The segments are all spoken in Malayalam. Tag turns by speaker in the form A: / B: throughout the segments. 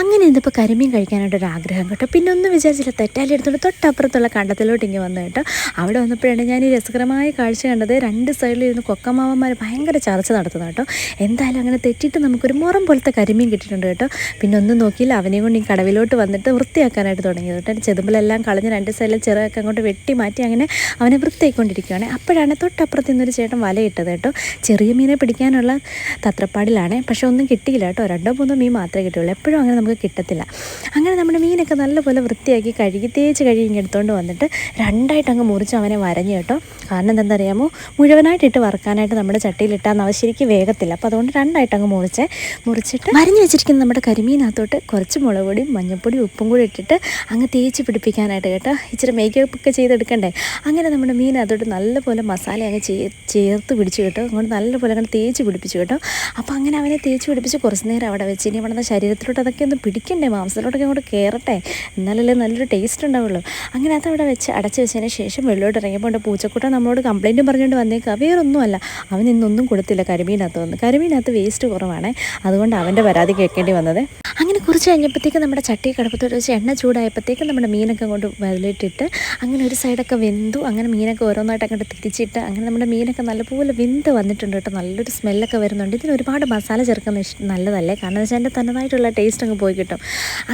A: അങ്ങനെ ഇന്നിപ്പോൾ കരിമീൻ കഴിക്കാനായിട്ട് ഒരു ആഗ്രഹം കേട്ടോ. പിന്നെ ഒന്നും വിചാരിച്ചില്ല തെറ്റാലി എടുത്തോണ്ട് തൊട്ടപ്പുറത്തുള്ള കണ്ടത്തിലോട്ട് ഇങ്ങനെ വന്നു കേട്ടോ. അവിടെ വന്നപ്പോഴാണ് ഞാൻ ഈ രസകരമായ കാഴ്ച കണ്ടത്. രണ്ട് സൈഡിൽ ഇരുന്ന് കൊക്കമാവന്മാർ ഭയങ്കര ചർച്ച നടത്തുന്നത് കേട്ടോ. എന്തായാലും അങ്ങനെ തെറ്റിയിട്ട് നമുക്കൊരു മുറം പോലത്തെ കരിമീൻ കിട്ടിയിട്ടുണ്ട് കേട്ടോ. പിന്നെ ഒന്നും നോക്കിയില്ല അവനെയും കൊണ്ട് ഈ കടവിലോട്ട് വന്നിട്ട് വൃത്തിയാക്കാനായിട്ട് തുടങ്ങിയത് കേട്ടോ. ചെതുമ്പിലെല്ലാം കളഞ്ഞ് രണ്ട് സൈഡിൽ ചെറുതൊക്കെ അങ്ങോട്ട് വെട്ടി മാറ്റി അങ്ങനെ അവനെ വൃത്തിയായിക്കൊണ്ടിരിക്കുകയാണ് അപ്പോഴാണ് തൊട്ടപ്പുറത്ത് നിന്നൊരു ചേട്ടൻ വലയിട്ടത് കേട്ടോ. ചെറിയ മീനെ പിടിക്കാനുള്ള തത്രപ്പാടിലാണ്. പക്ഷേ ഒന്നും കിട്ടിയില്ല കേട്ടോ. രണ്ടോ മൂന്നോ മീൻ മാത്രമേ കിട്ടുള്ളൂ എപ്പോഴും അങ്ങനെ നമുക്ക് കിട്ടത്തില്ല. അങ്ങനെ നമ്മുടെ മീനൊക്കെ നല്ലപോലെ വൃത്തിയാക്കി കഴുകി തേച്ച് കഴുകി എടുത്തുകൊണ്ട് വന്നിട്ട് രണ്ടായിട്ട് അങ്ങ് മുറിച്ച് അവനെ വരഞ്ഞു കേട്ടോ. കാരണം എന്താണെന്ന് അറിയാമോ മുഴുവനായിട്ട് ഇട്ട് വറുക്കാനായിട്ട് നമ്മുടെ ചട്ടിയിലിട്ടാൽ അവ ശരിക്കും വേഗത്തില്ല അപ്പോൾ അതുകൊണ്ട് രണ്ടായിട്ട് അങ്ങ് മുറിച്ച് മുറിച്ചിട്ട് വരഞ്ഞു വെച്ചിരിക്കുന്ന നമ്മുടെ കരിമീനകത്തോട്ട് കുറച്ച് മുളക് പൊടിയും മഞ്ഞൾപ്പൊടിയും ഉപ്പും കൂടി ഇട്ടിട്ട് അങ്ങ് തേച്ച് പിടിപ്പിക്കാനായിട്ട് കേട്ടോ. ഇച്ചിരി മേക്കപ്പ് ഒക്കെ ചെയ്തെടുക്കണ്ടേ? അങ്ങനെ നമ്മുടെ മീനകത്തോട്ട് നല്ലപോലെ മസാല അങ്ങ് ചേർത്ത് പിടിച്ച് കേട്ടോ. അങ്ങോട്ട് നല്ലപോലെ അങ്ങനെ തേച്ച് പിടിപ്പിച്ചു കേട്ടോ. അപ്പോൾ അങ്ങനെ അവനെ തേച്ച് പിടിപ്പിച്ച് കുറച്ച് നേരം അവിടെ വെച്ച് ഇനി അവിടെ ശരീരത്തിലോട്ട് അതൊക്കെ ഒന്ന് പിടിക്കണ്ടേ? മാംസത്തിലോട്ടൊക്കെ അങ്ങോട്ട് കയറട്ടെ എന്നാലല്ലേ നല്ലൊരു ടേസ്റ്റ് ഉണ്ടാവുള്ളൂ. അങ്ങനെ അത് അവിടെ വെച്ച് അടച്ച് വെച്ചതിന് ശേഷം വെള്ളോട്ട് ഇറങ്ങിയപ്പോൾ ഉണ്ട് പൂച്ചക്കുട്ട നമ്മളോട് കംപ്ലയിന്റും പറഞ്ഞുകൊണ്ട് വന്നേക്കുക വേറൊന്നുമല്ല. അവൻ ഇന്നൊന്നും കൊടുത്തില്ല. കരിമീനകത്ത് വന്ന്. കരിമീനകത്ത് വേസ്റ്റ് കുറവാണ്. അതുകൊണ്ട് അവന്റെ പരാതി കേൾക്കേണ്ടി വന്നത് അങ്ങനെ കുറച്ച് കഴിഞ്ഞപ്പോഴത്തേക്ക് നമ്മുടെ ചട്ടി കിടപ്പത്തോട് വെച്ച് എണ്ണ ചൂടായപ്പോഴത്തേക്ക് നമ്മുടെ മീനൊക്കെ കൊണ്ട് വരലിട്ടിട്ട് അങ്ങനെ ഒരു സൈഡൊക്കെ വെന്തു. അങ്ങനെ മീനൊക്കെ ഓരോന്നായിട്ട് അങ്ങോട്ട് തിരിച്ചിട്ട് അങ്ങനെ നമ്മുടെ മീനൊക്കെ നല്ലപോലെ വെന്ത് വന്നിട്ടുണ്ട് കേട്ടോ. നല്ലൊരു സ്മെല്ലൊക്കെ വരുന്നുണ്ട്. ഇതിന് ഒരുപാട് മസാല ചേർക്കുന്ന നല്ലതല്ലേ? കാരണം വെച്ചാൽ അതിന്റെ തന്നതായിട്ടുള്ള ടേസ്റ്റ് അങ്ങ് പോയി കിട്ടും.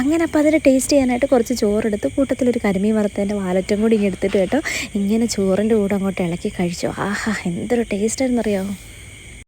A: അങ്ങനെ അപ്പോൾ അതിന് ടേസ്റ്റ് ചെയ്യാനായിട്ട് കുറച്ച് ചോറെടുത്ത് കൂട്ടത്തിലൊരു കരിമീൻ വറുത്തതിന്റെ വാലറ്റും കൂടി ഇങ്ങനെ എടുത്തിട്ട് കേട്ടോ. ഇങ്ങനെ ചോറിന്റെ കൂടെ അങ്ങോട്ട് ഇളക്കി കഴിച്ചു. ആഹാ എന്തൊരു ടേസ്റ്റ് ആയിരുന്നറിയാമോ